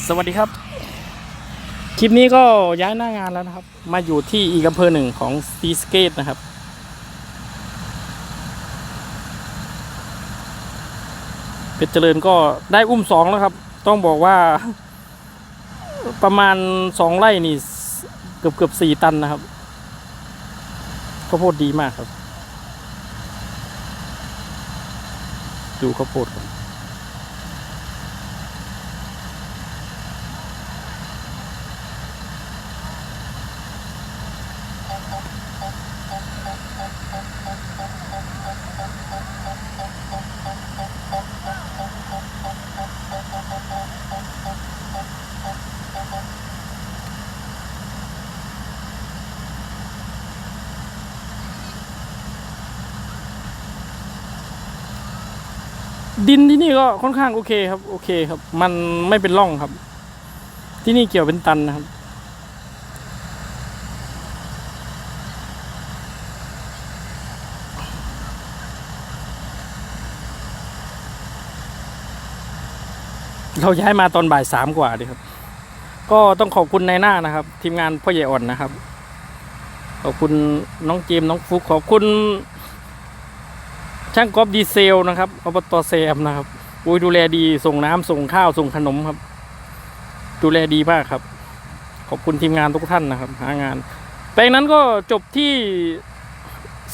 สวัสดีครับ คลิปนี้ก็ย้ายหน้างานแล้วนะครับ มาอยู่ที่อีกอำเภอหนึ่งของซีสเกตนะครับ เพชรเจริญก็ได้อุ้มสองแล้วครับ ต้องบอกว่า ประมาณสองไร่นี่เกือบเกือบสี่ตันนะครับข้าวโพดดีมากครับ ดูข้าวโพดครับ ดินที่นี่ก็ค่อนข้างโอเคครับ โอเคครับ มันไม่เป็นร่องครับ ที่นี่เกี่ยวเป็นตันนะครับ เราย้ายมาตอนบ่ายสามกว่าดีครับ ก็ต้องขอบคุณนายหน้านะครับ ทีมงานพ่อใหญ่อ่อนนะครับ ขอบคุณน้องเจมน้องฟุกขอบคุณช่างกอล์ฟดีเซลนะครับอบตแซมนะครับอุ้ยดูแลดีส่งน้ำส่งข้าวส่งขนมครับ ดูแลดีมากครับ ขอบคุณทีมงานทุกท่านนะครับ หางาน แปลงนั้นก็จบที่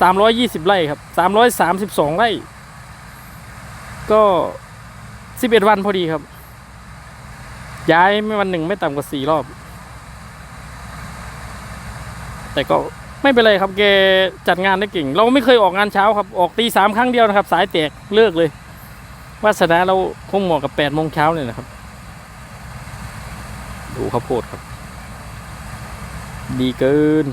สามร้อยยี่สิบไร่ครับสามร้อยสามสิบสองไร่ ก็สิบเอ็ดวันพอดีครับ ย้ายไม่วันหนึ่งไม่ต่ำกว่าสี่รอบ แต่ก็ไม่เป็นไรครับแกจัดงานได้เก่ง เราไม่เคยออกงานเช้าครับ ออกตีสามครั้งเดียวนะครับ สายแตกเลิกเลยวาสนาเราคงเหมาะกับแปดโมงเช้าเนี่ยนะครับ ดูข้าวโพดครับ ดีเกิน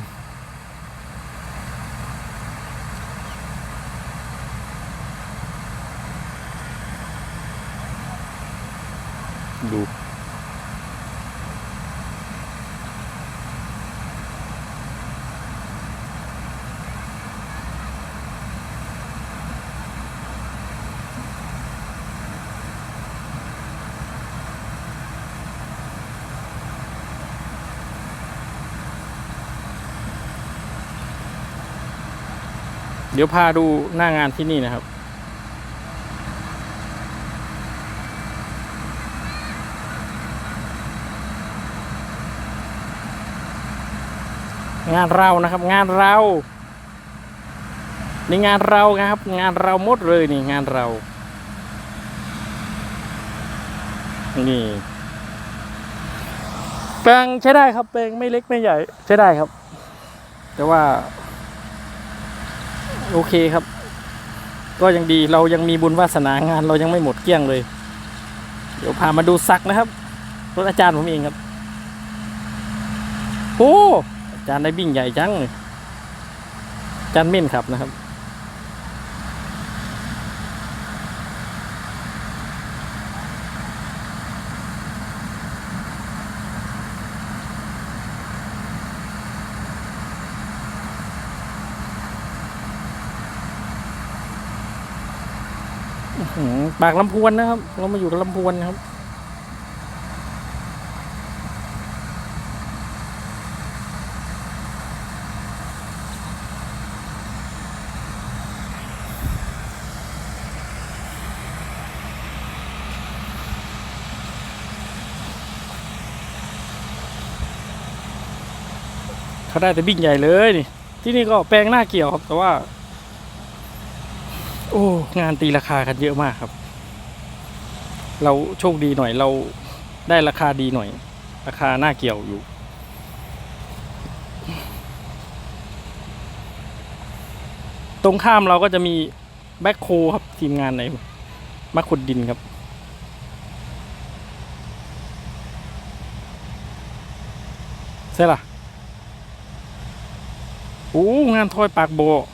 ดู เดี๋ยวพาดูหน้างานที่นี่นะครับ งานเรานะครับ งานเรานี่งานเรานะครับ งานเราหมดเลยนี่งานเรา นี่แปลงใช้ได้ครับแปลงไม่เล็กไม่ใหญ่ใช้ได้ครับ แต่ว่า โอเคครับ ก็ยังดีเรายังมีบุญวาสนางาน เรายังไม่หมดเกลี้ยงเลย เดี๋ยวพามาดูซักนะครับรถอาจารย์ผมเองครับโอ้อาจารย์ได้บิ่งใหญ่จังเลยอาจารย์เม่นครับนะครับ ปากลำพวนนะครับ เรามาอยู่กับลำพวนครับเขาได้แต่บิ๊กใหญ่เลยนี่ที่นี่ก็แปลงหน้าเกี่ยวครับแต่ว่า งานตีราคากันเยอะมากครับ เราโชคดีหน่อยเราได้ราคาดีหน่อย ราคาหน้าเกี่ยวอยู่ ตรงข้ามเราก็จะมีแบ็คโคครับทีมงานในมาขุดดินครับใช่ล่ะโอ้งานทอยปากโบ อื้อหือ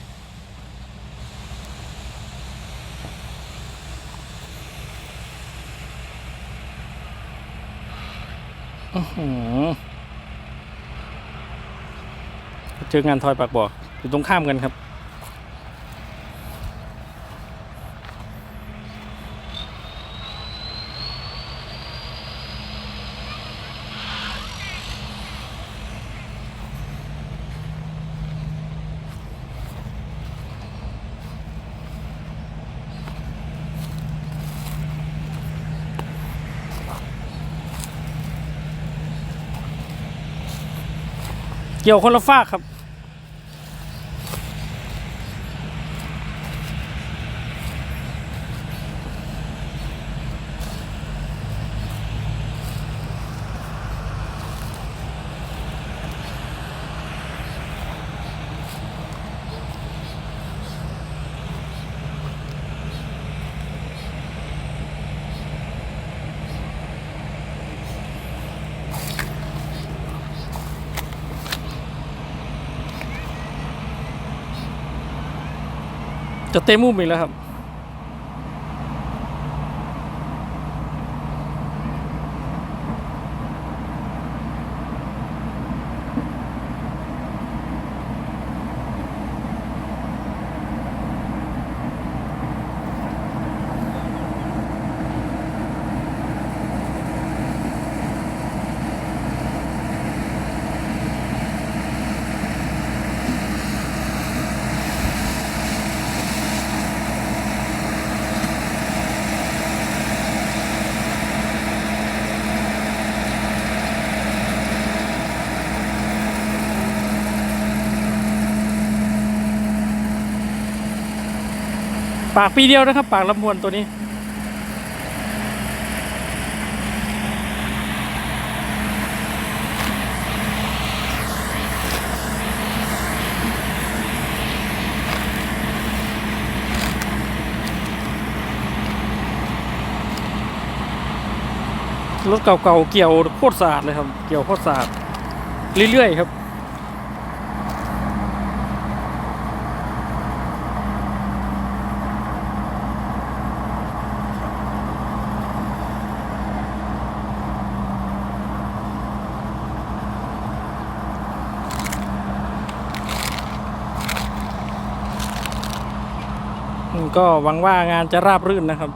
เจองานทอยปากบ่ออยู่ตรงข้ามกันครับ เกี่ยวคนละฝากครับ เต็มมุมอีกแล้วครับ ปากปีเดียวนะครับ ปากลำพวนตัวนี้ รถเก่าๆเกี่ยวโคตรสะอาดเลยครับ เกี่ยวโคตรสะอาดเรื่อยๆครับ ก็หวังว่างานจะราบรื่นนะครับ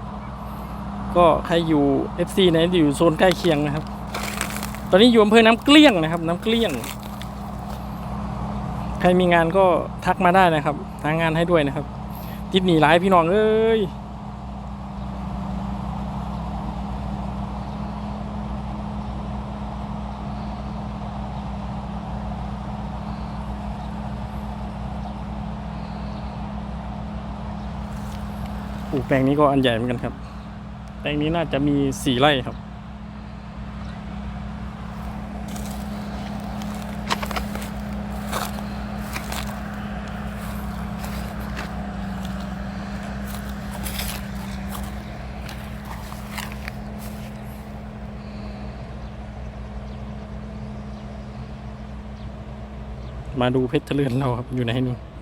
ก็ใครอยู่ FC ไหนอยู่โซนใกล้เคียงนะครับ ตอนนี้อยู่อำเภอน้ำเกลี้ยงนะครับ น้ำเกลี้ยง ใครมีงานก็ทักมาได้นะครับหางานให้ด้วยนะครับ ติดหนีหลายพี่น้องเอ้ย ลูกแปลงนี้ก็อันใหญ่เหมือนกันครับ แปลงนี้น่าจะมีสี่ไร่ครับ มาดูเพชรเจริญเราครับอยู่ไหนนู่น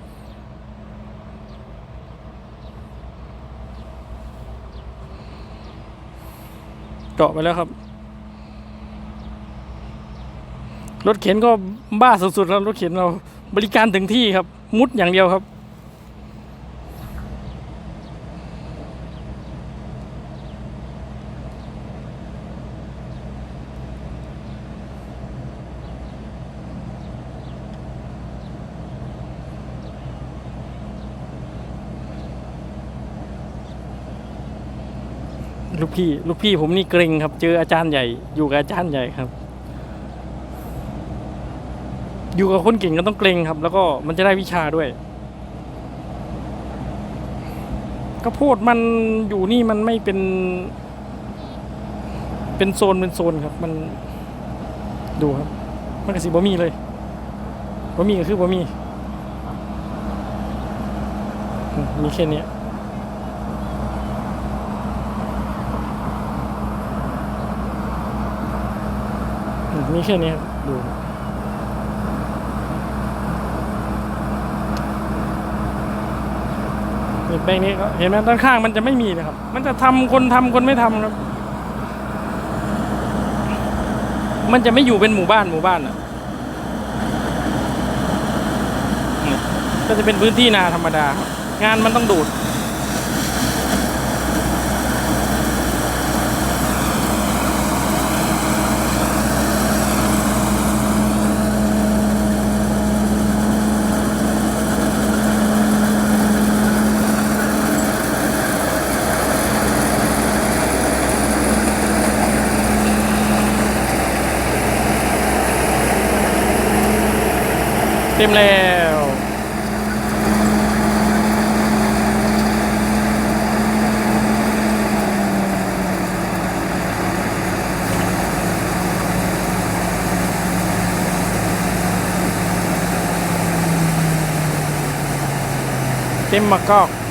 เจาะไปแล้วครับ รถเข็นก็บ้าสุดๆแล้วรถเข็นเราบริการถึงที่ครับ มุดอย่างเดียวครับ ลูกพี่ ลูกพี่ผมนี่เกรงครับ เจออาจารย์ใหญ่ อยู่กับอาจารย์ใหญ่ครับ อยู่กับคนเก่งก็ต้องเกรงครับ แล้วก็มันจะได้วิชาด้วยก็พูดมันอยู่นี่มันไม่เป็น เป็นโซนเป็นโซนครับมันดูครับ มันกระสีบะมี่เลยบะมี่ก็คือบะมี่มีแค่นี้ มีแค่นี้ครับดูนี่แปลงนี้ก็เห็นไหมด้านข้างมันจะไม่มีนะครับ มันจะทำคนทำคนไม่ทำครับ มันจะไม่อยู่เป็นหมู่บ้านหมู่บ้านอะก็จะเป็นพื้นที่นาธรรมดา งานมันต้องดูด ต็มแล้วเต็มมากอก